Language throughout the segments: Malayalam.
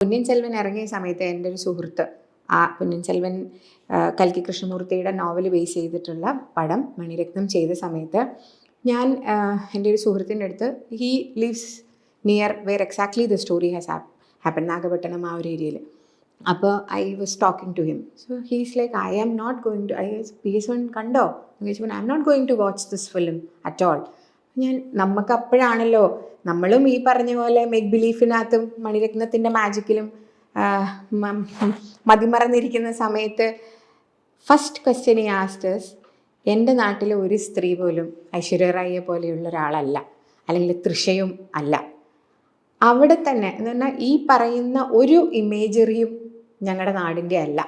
പൊന്നിൻ ചെൽവൻ ഇറങ്ങിയ സമയത്ത് എന്റെ ഒരു സുഹൃത്ത് ആ പൊന്നിൻ ചെൽവൻ കൽക്കി കൃഷ്ണമൂർത്തിയുടെ നോവൽ ബേസ് ചെയ്തിട്ടുള്ള പടം മണിരത്നം ചെയ്ത സമയത്ത് ഞാൻ എന്റെ ഒരു സുഹൃത്തിന്റെ അടുത്ത് he lives near where exactly the story has happen Nagapattinam ആ ഒരു ഏരിയയിൽ. അപ്പോൾ I was talking to him so he's like I am not going to I P S one കണ്ടോ? I am not going to watch this film at all ഞാൻ നമുക്ക് അപ്പോഴാണല്ലോ നമ്മളും ഈ പറഞ്ഞ പോലെ മെഗ് ബിലീഫിനകത്തും മണിരത്നത്തിന്റെ മാജിക്കിലും മതിമറന്നിരിക്കുന്ന സമയത്ത് ഫസ്റ്റ് ക്വസ്റ്റ്യൻ ഈ ആസ്റ്റേഴ്സ് എന്റെ നാട്ടിലെ ഒരു സ്ത്രീ പോലും ഐശ്വര്യ റായിയെ പോലെയുള്ള ഒരാളല്ല. അല്ലെങ്കിൽ തൃശയും അല്ല. അവിടെ തന്നെ എന്ന് പറഞ്ഞാൽ ഈ പറയുന്ന ഒരു ഇമേജറിയും ഞങ്ങളുടെ നാടിന്റെ അല്ല.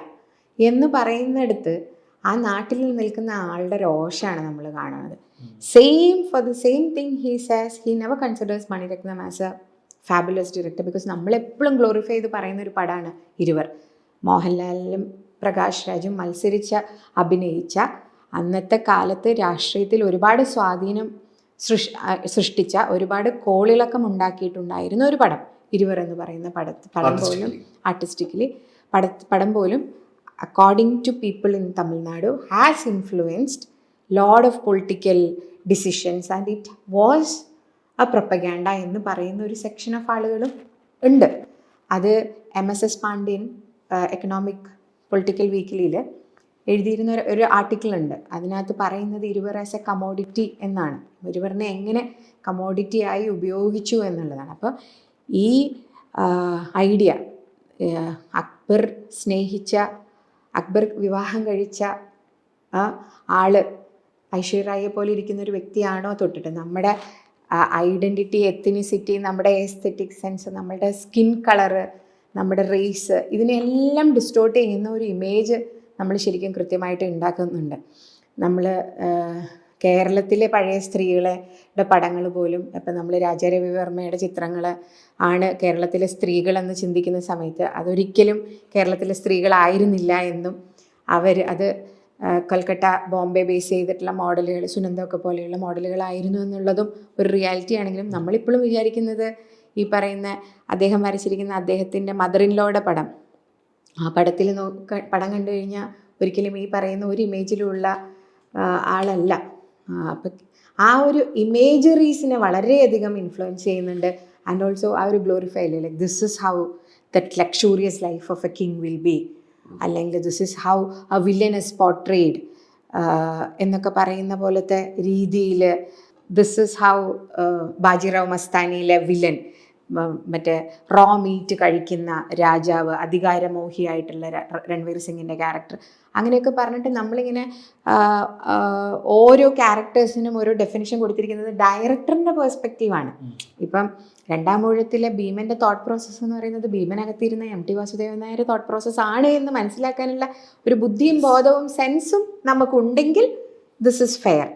എന്ന് പറയുന്നിടത്ത് ആ നാട്ടിൽ നിൽക്കുന്ന ആളുടെ രോഷമാണ് നമ്മൾ കാണുന്നത്. Same for the same thing he says he never considers Mani Ratnam as a fabulous director because നമ്മളെപ്പോഴും ഗ്ലോറിഫൈ ചെയ്ത് പറയുന്ന ഒരു പടമാണ് ഇരുവർ. മോഹൻലാലിലും പ്രകാശ് രാജും മത്സരിച്ച അഭിനയിച്ച അന്നത്തെ കാലത്ത് രാഷ്ട്രീയത്തിൽ ഒരുപാട് സ്വാധീനം സൃഷ് സൃഷ്ടിച്ച ഒരുപാട് കോളിളക്കം ഉണ്ടാക്കിയിട്ടുണ്ടായിരുന്ന ഒരു പടം ഇരുവർ എന്ന് പറയുന്ന പട പടം പോലും ആർട്ടിസ്റ്റിക്കലി പട പടം പോലും according to people in Tamil Nadu has influenced load of political decisions and it was a propaganda എന്ന് പറയുന്ന ഒരു സെക്ഷൻ ഓഫ് ആളുകളും ഉണ്ട്. അത് M S S Pandian economic political വീക്കിലിയിൽ എഴുതിയിരുന്ന ഒരു- ഒരു ആർട്ടിക്കിൾ ഉണ്ട്. അതിനകത്ത് പറയുന്നത് ഇരുവർ ആസ് എ കമോഡിറ്റി എന്നാണ്. ഇരുവറിനെ എങ്ങനെ കമോഡിറ്റി ആയി ഉപയോഗിച്ചു എന്നുള്ളതാണ്. അപ്പോൾ ഈ ഐഡിയ അക്ബർ സ്നേഹിച്ച അക്ബർ വിവാഹം കഴിച്ച ആ ആൾ ഐശ്വര്യറായെ പോലെ ഇരിക്കുന്ന ഒരു വ്യക്തിയാണോ തൊട്ടിട്ട്? നമ്മുടെ ഐഡന്റിറ്റി എത്തിനിസിറ്റി നമ്മുടെ എസ്തെറ്റിക് സെൻസ് നമ്മുടെ സ്കിൻ കളറ് നമ്മുടെ റേസ് ഇതിനെല്ലാം ഡിസ്റ്റോർട്ട് ചെയ്യുന്ന ഒരു ഇമേജ് നമ്മൾ ശരിക്കും കൃത്യമായിട്ട് ഉണ്ടാക്കുന്നുണ്ട്. നമ്മൾ കേരളത്തിലെ പഴയ സ്ത്രീകളുടെ പടങ്ങൾ പോലും ഇപ്പം നമ്മൾ രാജാരവിവർമ്മയുടെ ചിത്രങ്ങൾ ആണ് കേരളത്തിലെ സ്ത്രീകളെന്ന് ചിന്തിക്കുന്ന സമയത്ത് അതൊരിക്കലും കേരളത്തിലെ സ്ത്രീകളായിരുന്നില്ല എന്നും അവർ അത് കൽക്കട്ട ബോംബെ ബേസ് ചെയ്തിട്ടുള്ള മോഡലുകൾ സുനന്ദൊക്കെ പോലെയുള്ള മോഡലുകളായിരുന്നു എന്നുള്ളതും ഒരു റിയാലിറ്റി ആണെങ്കിലും നമ്മളിപ്പോഴും വിചാരിക്കുന്നത് ഈ പറയുന്ന അദ്ദേഹം വരച്ചിരിക്കുന്ന അദ്ദേഹത്തിന്റെ മദർ ഇൻ പടം. ആ പടത്തിൽ നോക്ക പടം കണ്ടു കഴിഞ്ഞാൽ ഒരിക്കലും ഈ പറയുന്ന ഒരു ഇമേജിലുള്ള ആളല്ല. അപ്പം ആ ഒരു ഇമേജറീസിനെ വളരെയധികം ഇൻഫ്ലുവൻസ് ചെയ്യുന്നുണ്ട്. ആൻഡ് ഓൾസോ ആ ഒരു ഗ്ലോറിഫൈ അല്ലേ? Like this is how that luxurious life of a king will be അല്ലെങ്കിൽ this is how a villain is portrayed എന്നൊക്കെ പറയുന്ന പോലത്തെ രീതിയിൽ ദിസ് ഇസ് ഹൗ ബാജിറാവ് മസ്താനിയിലെ വില്ലൻ മറ്റേ റോ മീറ്റ് കഴിക്കുന്ന രാജാവ് അധികാരമോഹിയായിട്ടുള്ള രൺവീർ സിംഗിന്റെ ക്യാരക്ടർ അങ്ങനെയൊക്കെ പറഞ്ഞിട്ട് നമ്മളിങ്ങനെ ഓരോ ക്യാരക്ടേഴ്സിനും ഓരോ ഡെഫിനിഷൻ കൊടുത്തിരിക്കുന്നത് ഡയറക്ടറിന്റെ പേഴ്സ്പെക്റ്റീവാണ് ഇപ്പം രണ്ടാം ഊഴത്തിലെ ഭീമന്റെ തോട്ട് പ്രോസസ്സ് എന്ന് പറയുന്നത് ഭീമനകത്തിരുന്ന M T Vasudevan Nair thought process ആണ് എന്ന് മനസ്സിലാക്കാനുള്ള ഒരു ബുദ്ധിയും ബോധവും സെൻസും നമുക്കുണ്ടെങ്കിൽ ദിസ് ഇസ് ഫെയർ